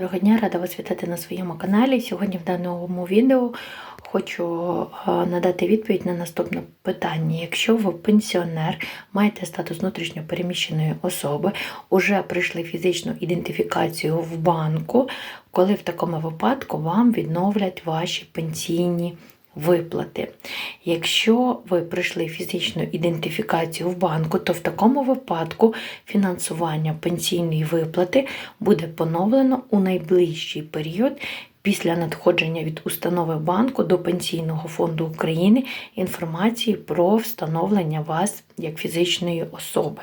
Доброго дня, рада вас вітати на своєму каналі. Сьогодні в даному відео хочу е, надати відповідь на наступне питання. Якщо ви пенсіонер, маєте статус внутрішньо переміщеної особи, уже пройшли фізичну ідентифікацію в банку, коли в такому випадку вам відновлять ваші пенсійні виплати. Якщо ви пройшли фізичну ідентифікацію в банку, то в такому випадку фінансування пенсійної виплати буде поновлено у найближчий період після надходження від установи банку до Пенсійного фонду України інформації про встановлення вас як фізичної особи.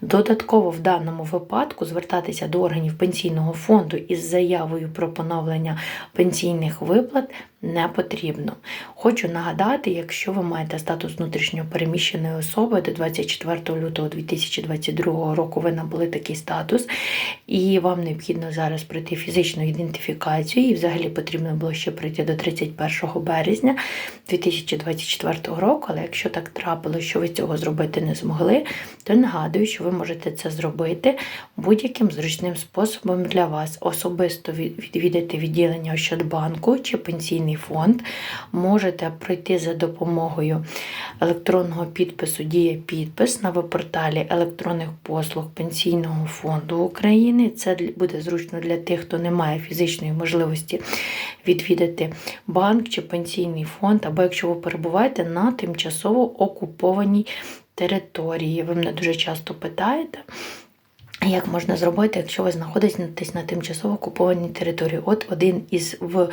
Додатково в даному випадку звертатися до органів пенсійного фонду із заявою про поновлення пенсійних виплат не потрібно. Хочу нагадати, якщо ви маєте статус внутрішньо переміщеної особи до 24 лютого 2022 року ви набули такий статус, і вам необхідно зараз пройти фізичну ідентифікацію, і взагалі потрібно було ще пройти до 31 березня 2024 року. Але якщо так трапилося, що ви цього зробити не змогли, то нагадую, що ви можете це зробити будь-яким зручним способом для вас. Особисто відвідати відділення Ощадбанку чи пенсійний фонд. Можете пройти за допомогою електронного підпису Дія підпис на веб-порталі електронних послуг Пенсійного фонду України. Це буде зручно для тих, хто не має фізичної можливості відвідати банк чи пенсійний фонд, або якщо ви перебуваєте на тимчасово окупованій території. Ви мене дуже часто питаєте. Як можна зробити, якщо ви знаходитесь на тимчасово окупованій території? От один із в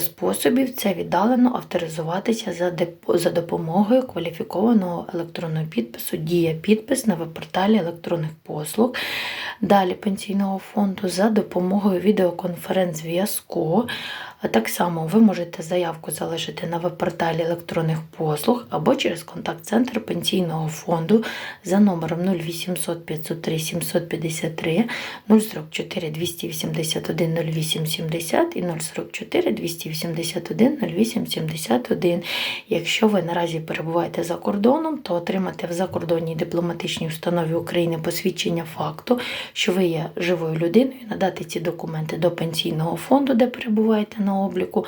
способів це віддалено авторизуватися за за допомогою кваліфікованого електронного підпису Дія підпис на веб-порталі електронних послуг. Далі пенсійного фонду за допомогою відеоконференц-зв'язку. Так само ви можете заявку залишити на веб-порталі електронних послуг або через контакт-центр пенсійного фонду за номером 0800 503 753 044 281 0870 і 044 281 0871. Якщо ви наразі перебуваєте за кордоном, то отримати в закордонній дипломатичній установі України посвідчення факту, що ви є живою людиною, надати ці документи до пенсійного фонду, де перебуваєте на обліку,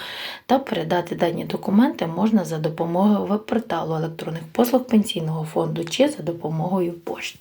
та передати дані документи можна за допомогою веб-порталу електронних послуг пенсійного фонду чи за допомогою пошти.